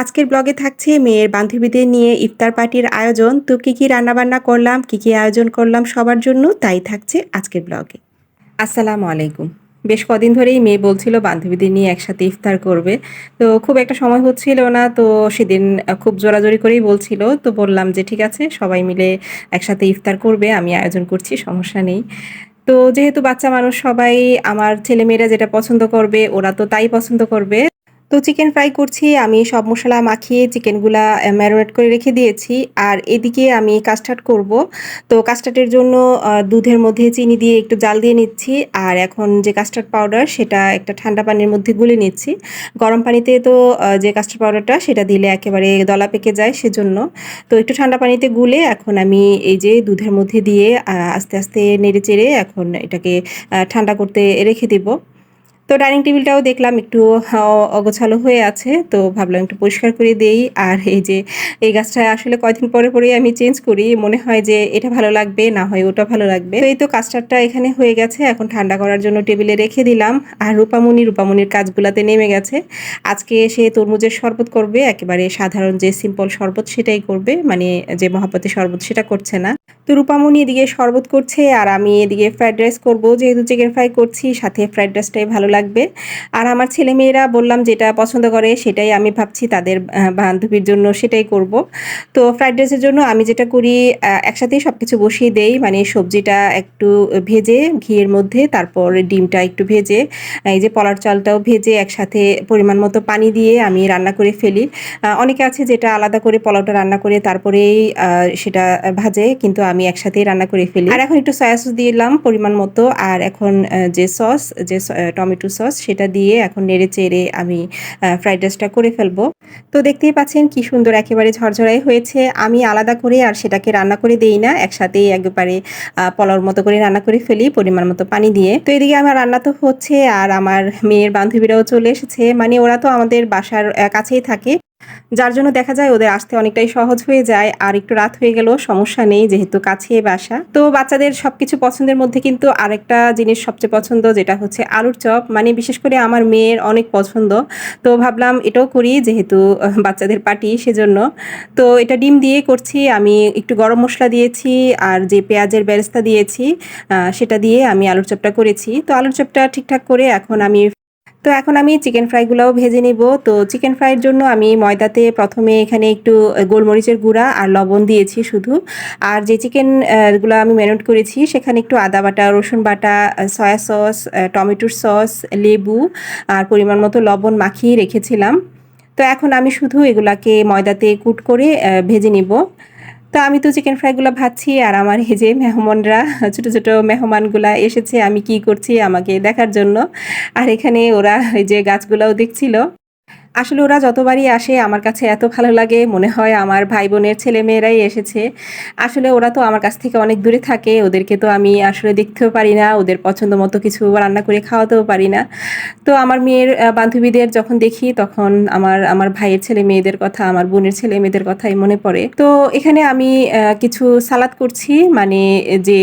আজকের ব্লগে থাকছে মেয়ের বান্ধবীদের নিয়ে ইফতার পার্টির আয়োজন। তো কী কী রান্নাবান্না করলাম, কী কী আয়োজন করলাম সবার জন্য তাই থাকছে আজকের ব্লগে। আসসালামু আলাইকুম। বেশ কদিন ধরেই মেয়ে বলছিল বান্ধবীদের নিয়ে একসাথে ইফতার করবে। তো খুব একটা সময় হচ্ছিল না, তো সেদিন খুব জোরাজোরি করেই বলছিল। তো বললাম যে ঠিক আছে, সবাই মিলে একসাথে ইফতার করবে, আমি আয়োজন করছি, সমস্যা নেই। তো যেহেতু বাচ্চা মানুষ, সবাই আমার ছেলেমেয়েরা যেটা পছন্দ করবে, ওরা তো তাই পছন্দ করবে। তো চিকেন ফ্রাই করছি, আমি সব মশলা মাখিয়ে চিকেনগুলা ম্যারিনেট করে রেখে দিয়েছি। আর এদিকে আমি কাস্টার্ড করব। তো কাস্টার্ডের জন্য দুধের মধ্যে চিনি দিয়ে একটু জাল দিয়ে নিচ্ছি। আর এখন যে কাস্টার্ড পাউডার সেটা একটা ঠান্ডা পানির মধ্যে গুলে নিচ্ছি। গরম পানিতে তো যে কাস্টার্ড পাউডারটা সেটা দিলে একেবারে দলা পেকে যায় সেজন্য। তো একটু ঠান্ডা পানিতে গুলে এখন আমি এই যে দুধের মধ্যে দিয়ে আস্তে আস্তে নেড়ে চেড়ে এখন এটাকে ঠান্ডা করতে রেখে দিব। তো ডাইনিং টেবিলটাও দেখলাম একটু অগোছালো হয়ে আছে। তো ভাবলাম একটু পরিষ্কার করে দেই। আর এই যে, এই গাছটা আসলে কয়দিন পরে পরে আমি চেঞ্জ করি। মনে হয় যে এটা ভালো লাগবে, না হয় ওটা ভালো লাগবে। তো এই তো কাস্টারটা এখানে হয়ে গেছে। এখন ঠান্ডা করার জন্য টেবিলে রেখে দিলাম। আর রূপামণি, রূপামণির কাজগুলাতে নেমে গেছে। আজকে সে তরমুজের শরবত করবে। একেবারে সাধারণ যে সিম্পল শরবত সেটাই করবে। মানে যে মহাপতি শরবত সেটা করছে না। তো রূপামণি এদিকে শরবত করছে আর আমি এদিকে ফ্রাইড রাইস করব। যেহেতু চিকেন ফ্রাই করছি, সাথে ফ্রাইড রাইসটাই ভালো লাগবে। আর আমার ছেলেমেয়েরা বললাম যেটা পছন্দ করে সেটাই আমি ভাবছি তাদের বান্ধবীর জন্য সেটাই করব। তো ফ্রাইড রাইসের জন্য আমি যেটা করি একসাথেই সব কিছু বসিয়ে দেই। মানে সবজিটা একটু ভেজে, ঘিয়ের মধ্যে, তারপর ডিমটা একটু ভেজে, এই যে পলার চালটাও ভেজে একসাথে পরিমাণ মতো পানি দিয়ে আমি রান্না করে ফেলি। অনেকে আছে যেটা আলাদা করে পোলাওটা রান্না করে, তারপরেই সেটা ভাজে। কিন্তু আমি একসাথেই রান্না করে ফেলি। আর এখন একটু সয়া সস দিলাম পরিমাণ মতো। আর এখন যে সস যে টমেটো সস সেটা দিয়ে এখন নেড়ে চেড়ে আমি ফ্রাইড রাইসটা করে ফেলব। তো দেখতেই পাচ্ছেন কি সুন্দর একেবারে ঝরঝরাই হয়েছে। আমি আলাদা করে আর সেটাকে রান্না করে দেই না। একসাথেই একেবারে আহ, পোলাওর মতো করে রান্না করে ফেলি পরিমাণ মতো পানি দিয়ে। তো এদিকে আমার রান্না তো হচ্ছে আর আমার মেয়ের বান্ধবীরাও চলে এসেছে। মানে ওরা তো আমাদের বাসার কাছেই থাকে। যার জন্য দেখা যায় ওদের আসতে অনেকটাই সহজ হয়ে যায়, আর একটু রাত হয়ে গেলেও সমস্যা নেই যেহেতু কাছে বাসা। তো বাচ্চাদের সবকিছু পছন্দের মধ্যে কিন্তু আরেকটা জিনিস সবচেয়ে পছন্দ, যেটা হচ্ছে আলুর চপ। মানে বিশেষ করে আমার মেয়ের অনেক পছন্দ। তো ভাবলাম এটাও করি যেহেতু বাচ্চাদের পার্টি, সেজন্য। তো এটা ডিম দিয়ে করছি, আমি একটু গরম মশলা দিয়েছি, আর যে পেঁয়াজের বেরেস্তা দিয়েছি সেটা দিয়ে আমি আলুর চপটা করেছি। তো আলুর চপটা ঠিকঠাক করে এখন আমি তো এখন আমি চিকেন ফ্রাইগুলোও ভেজে নিব। তো চিকেন ফ্রাইয়ের জন্য আমি ময়দাতে প্রথমে এখানে একটু গোলমরিচের গুঁড়া আর লবণ দিয়েছি শুধু। আর যে চিকেনগুলো আমি ম্যারিনেট করেছি, সেখানে একটু আদা বাটা, রসুন বাটা সয়া সস টমেটোর সস লেবু আর পরিমাণ মতো লবণ মাখিয়ে রেখেছিলাম। তো এখন আমি শুধু এগুলাকে ময়দাতে কুট করে ভেজে নিব। তো আমি তো চিকেন ফ্রাইগুলো ভাজছি আর আমার এই যে মেহমানরা, ছোট ছোট মেহমানগুলা এসেছে, আমি কি করছি আমাকে দেখার জন্য। আর এখানে ওরা এই যে গাছগুলাও দেখছিল। আসলে ওরা যতবারই আসে, আমার কাছে এত ভালো লাগে। মনে হয় আমার ভাই বোনের ছেলে মেয়েরাই এসেছে। আসলে ওরা তো আমার কাছ থেকে অনেক দূরে থাকে। ওদেরকে তো আমি আসলে দেখতেও পারি না। ওদের পছন্দ মতো কিছু রান্না করে খাওয়াতেও পারি না। তো আমার মেয়ের বান্ধবীদের যখন দেখি, তখন আমার আমার ভাইয়ের ছেলে মেয়েদের কথা, আমার বোনের ছেলে মেয়েদের কথাই মনে পড়ে। তো এখানে আমি কিছু সালাদ করছি। মানে যে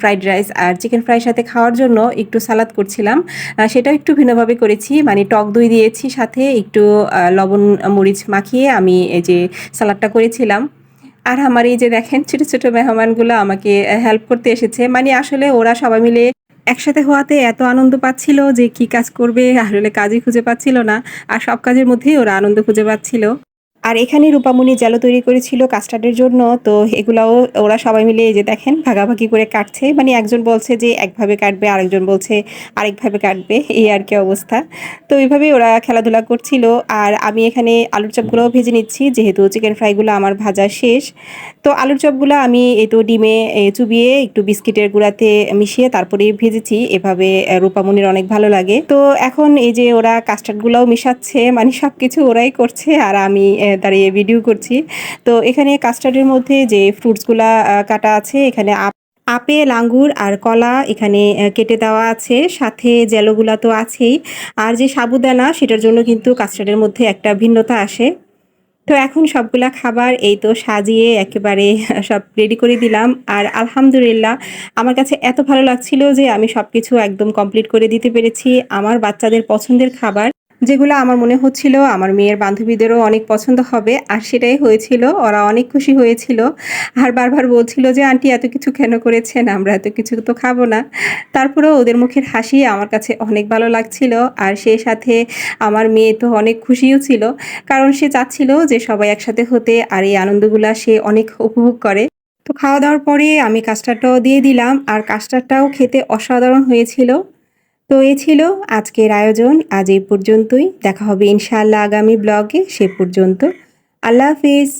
ফ্রাইড রাইস আর চিকেন ফ্রাইয়ের সাথে খাওয়ার জন্য একটু সালাদ করছিলাম। সেটাও একটু ভিন্নভাবে করেছি। মানে টক দই দিয়েছি সাথে, একটু লবণ মরিচ মাখিয়ে আমি এই যে সালাদটা করেছিলাম। আর আমার এই যে দেখেন ছোট ছোট মেহমানগুলো আমাকে হেল্প করতে এসেছে। মানে আসলে ওরা সবাই মিলে একসাথে হওয়াতে এত আনন্দ পাচ্ছিল যে কি কাজ করবে, আসলে কাজই খুঁজে পাচ্ছিল না। আর সব কাজের মধ্যেই ওরা আনন্দ খুঁজে পাচ্ছিল। আর এখানে রূপামণি জেলো তৈরি করেছিল কাস্টার্ডের জন্য, তো এগুলাও ওরা সবাই মিলে এই যে দেখেন, ভাগাভাগি করে কাটছে। মানে একজন বলছে যে একভাবে কাটবে, আরেকজন বলছে আরেকভাবে কাটবে, এই আর কি অবস্থা। তো এইভাবেই ওরা খেলাধুলা করছিল। আর আমি এখানে আলুর চপগুলোও ভেজে নিচ্ছি, যেহেতু চিকেন ফ্রাইগুলো আমার ভাজা শেষ। তো আলুর চপগুলো আমি এই তো ডিমে চুবিয়ে একটু বিস্কিটের গুঁড়াতে মিশিয়ে তারপরে ভেজেছি। এভাবে রূপামণির অনেক ভালো লাগে। তো এখন এই যে ওরা কাস্টার্ডগুলোও মিশাচ্ছে মানে সব কিছু ওরাই করছে। আর আমি দাঁড়িয়ে ভিডিও করছি। তো এখানে কাস্টার্ডের মধ্যে যে ফ্রুটসগুলা কাটা আছে, এখানে আপ আপেল আঙ্গুর আর কলা এখানে কেটে দেওয়া আছে। সাথে জেলোগুলা তো আছেই। আর যে সাবুদানা, সেটার জন্য কিন্তু কাস্টার্ডের মধ্যে একটা ভিন্নতা আসে। তো এখন সবগুলা খাবার এই তো সাজিয়ে একেবারে সব রেডি করে দিলাম। আর আলহামদুলিল্লাহ, আমার কাছে এত ভালো লাগছিল যে আমি সব কিছু একদম কমপ্লিট করে দিতে পেরেছি। আমার বাচ্চাদের পছন্দের খাবার। যেগুলো আমার মনে হচ্ছিল আমার মেয়ের বান্ধবীদেরও অনেক পছন্দ হবে, আর সেটাই হয়েছিল, ওরা অনেক খুশি হয়েছিল। আর বারবার বলছিল যে, আন্টি, এত কিছু কেন করেছেন? আমরা এত কিছু তো খাব না। তারপরেও ওদের মুখের হাসি আমার কাছে অনেক ভালো লাগছিল, আর সেই সাথে আমার মেয়ে তো অনেক খুশিও ছিল, কারণ সে চাচ্ছিল যে, সবাই একসাথে হতে, আর এই আনন্দগুলা সে অনেক উপভোগ করে। তো খাওয়া দাওয়ার পরে আমি কাস্টারটাও দিয়ে দিলাম, আর কাস্টারটাও খেতে অসাধারণ হয়েছিল। তো এ ছিল আজকের আয়োজন। আজ এই পর্যন্তই। দেখা হবে ইনশাআল্লাহ আগামী ব্লগে। সে পর্যন্ত। আল্লাহ হাফিজ।